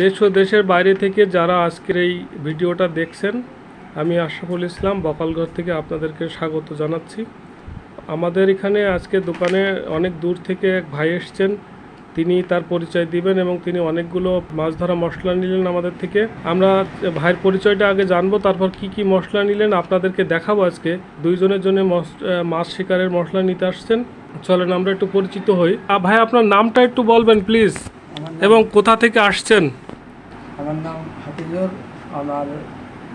দেশ ও দেশের বাইরে থেকে যারা আজকের এই ভিডিওটা দেখছেন আমি আশরাফুল ইসলাম বকালঘর থেকে আপনাদেরকে স্বাগত জানাচ্ছি। আমাদের এখানে আজকে দোকানে অনেক দূর থেকে এক ভাই এসছেন। তিনি তার পরিচয় দিবেন এবং তিনি অনেকগুলো মাছ ধরা মশলা নিলেন আমাদের থেকে। আমরা ভাইয়ের পরিচয়টা আগে জানব তারপর কি কি মশলা নিলেন আপনাদেরকে দেখাবো আজকে। দুইজনের জন্য মাছ শিকারের মশলা নিতে আসছেন। চলেন আমরা একটু পরিচিত হই। ভাই আপনার নামটা একটু বলবেন প্লিজ। এবং কোথা থেকে আসছেন? আমার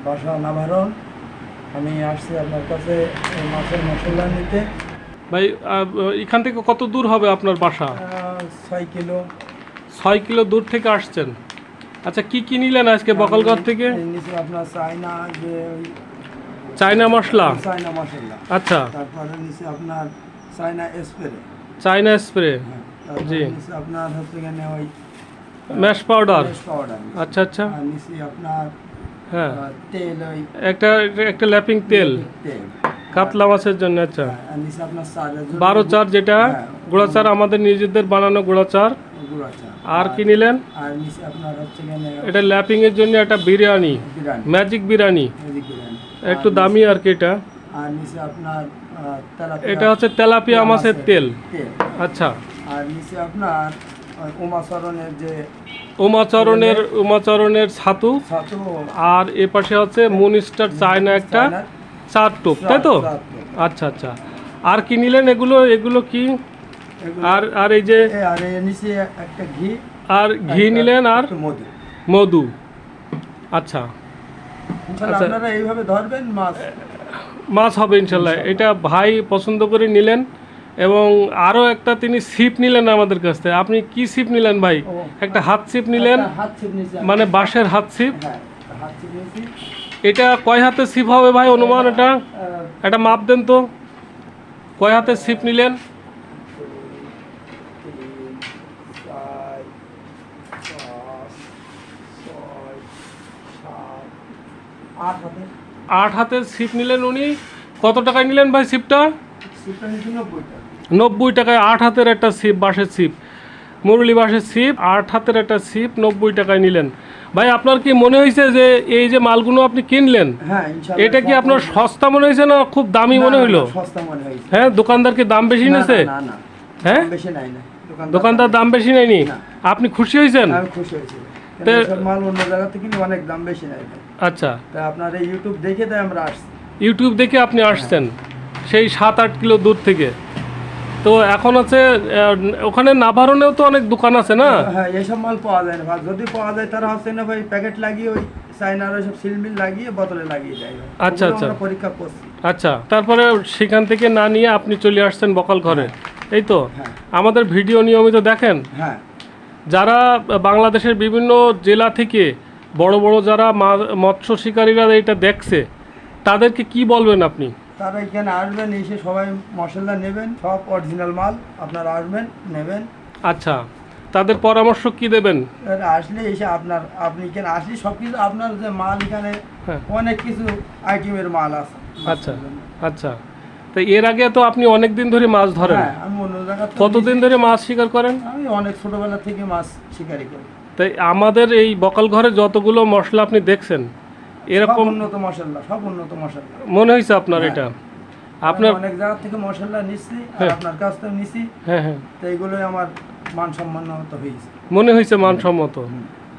বাসা নাভারণ। আমি আসছি আপনার কাছে মাছের মশলা নিতে। ভাই এখান থেকে কত দূর হবে আপনার বাসা? ছয় কিলো। ছয় কিলো দূর থেকে আসছেন। আচ্ছা কি কি নিলেন আজকে বকলগড় থেকে? আপনার চায়না যে চায়না মশলা? চায়না মশলা। আচ্ছা। তারপরে নিচে আপনার চায়না স্প্রে। China spray? তারপরে জি। আপনার হচ্ছে ওই ম্যাশ পাউডার পাউডার আচ্ছা আচ্ছা। নিচে আপনার হ্যাঁ। তেল ওই একটা একটা ল্যাপিং তেল। তেল। কাতলা মাছের জন্য আচ্ছা। চার বারো চার যেটা হ্যাঁ। চার আমাদের নিজেদের বানানো গুঁড়া চার। আর কি নিলেন? এটা ল্যাপিং এর জন্য একটা বিরিয়ানি ম্যাজিক বিরিয়ানি। একটু দামি আর কি এটা। এটা হচ্ছে তেলাপিয়া মাছের তেল। আচ্ছা। আর নিচে আপনার উমাচরণের যে উমাচরণের উমাচরণের ছাতু আর এ পাশে হচ্ছে মুন স্টার চায়না একটা চার টোপ তাই তো? আচ্ছা আচ্ছা। আর কি নিলেন এগুলো? এগুলো কি? আর আর এই যে আর নিচে একটা ঘি। আর ঘি নিলেন আর মধু। মধু। আচ্ছা। আচ্ছা। আপনারা এইভাবে ধরবেন মাছ মাছ হবে ইনশাল্লাহ। এটা ভাই পছন্দ করে নিলেন। এবং আরও একটা তিনি ছিপ নিলেন আমাদের কাছ থেকে। আপনি কি ছিপ নিলেন ভাই? একটা হাত ছিপ নিলেন? মানে বাঁশের হাত ছিপ হ্যাঁ এটা কয় হাতে ছিপ হবে ভাই অনুমান এটা? একটা মাপ দেন তো। কয় হাতে ছিপ নিলেন? আট হাতে। আট হাতের ছিপ নিলেন উনি। কত টাকায় নিলেন ভাই সিপটা নব্বইটা। নব্বই টাকায় আট হাতের একটা ছিপ বাঁশের ছিপ। মুরলি বাঁশের ছিপ আট হাতের একটা ছিপ নব্বই টাকায় নিলেন। ভাই আপনার কি মনে হয়েছে যে এই যে মালগুলো আপনি কিনলেন হ্যাঁ এটা কি আপনার সস্তা মনে হয়েছে না খুব দামি মনে হইল? হ্যাঁ দোকানদার কি দাম বেশি নিয়েছে? হ্যাঁ? দোকানদার দাম বেশি নেয়নি? আপনি খুশি হয়েছেন? আমি খুশি হয়েছি। তে- সব মাল অন্য জায়গা থেকে অনেক দাম বেশি নাই আচ্ছা। আপনার ইউটিউব দেখে তাই আমরা আসছি। ইউটিউব দেখে আপনি আসছেন। সেই সাত আট কিলো দূর থেকে। তো এখন আহ, ওখানে নাভারণেও তো অনেক দোকান আছে না? হ্যাঁ এইসব মাল পাওয়া যায় না। যদি পাওয়া যায় তারা হচ্ছে না ভাই প্যাকেট লাগিয়ে ওই চাইনার ওই সব সিলমিল লাগিয়ে বোতলে লাগিয়ে দেয়। আচ্ছা, আচ্ছা। আমরা পরীক্ষা করছি। আচ্ছা তারপরে সেখান থেকে না নিয়ে আপনি চলে আসছেন বকাল ঘরে। এই তো? হ্যাঁ। আমাদের ভিডিও নিয়মিত দেখেন? হ্যাঁ। যারা বাংলাদেশের বিভিন্ন জেলা থেকে বড় বড় যারা মৎস্য শিকারীরা এটা দেখছে তাদেরকে কি বলবেন আপনি? তারা এখানে আসবেন এসে সবাই মশলা নেবেন সব অরিজিনাল মাল আপনারা আসবেন নেবেন। আচ্ছা তাদের পরামর্শ কি দেবেন? আসলে এসে আপনার আপনি এখানে আসলে সব কিছু আপনার যে মাল এখানে হ্যাঁ। অনেক কিছু আইটেমের মাল আছে। আচ্ছা আচ্ছা। তো এর আগে তো আপনি অনেক দিন ধরে মাছ ধরেন। হ্যাঁ আমি অন্য জায়গা কতদিন ধরে মাছ শিকার করেন? আমি অনেক ছোটবেলা থেকে মাছ শিকারি করি। তাই আমাদের এই বকাল ঘরে যতগুলো মশলা আপনি দেখছেন এরকম উন্নত মশলা সব উন্নত মশলা মনে হয়েছে আপনার হ্যাঁ। এটা? আপনার অনেক জায়গা থেকে মশলা নিচ্ছি আর হ্যাঁ। আপনার কাছ থেকে নিচ্ছি। হ্যাঁ হ্যাঁ। তো এইগুলোই আমার মান সম্মানিত হয়েছে। মনে হয়েছে মানসম্মত।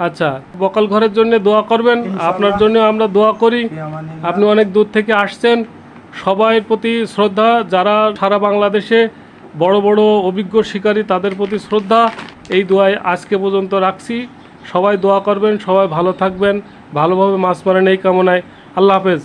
আচ্ছা বকাল ঘরের জন্য দোয়া করবেন আপনার জন্য আমরা দোয়া করি। আপনি অনেক দূর থেকে আসছেন। সবাইয়ের প্রতি শ্রদ্ধা যারা সারা বাংলাদেশে বড় বড় অভিজ্ঞ শিকারী তাদের প্রতি শ্রদ্ধা। এই দোয়ায় আজকে পর্যন্ত রাখছি। সবাই দোয়া করবেন সবাই ভালো থাকবেন। ভালোভাবে মাছ মারেন এই কামনায়। আল্লাহ হাফেজ।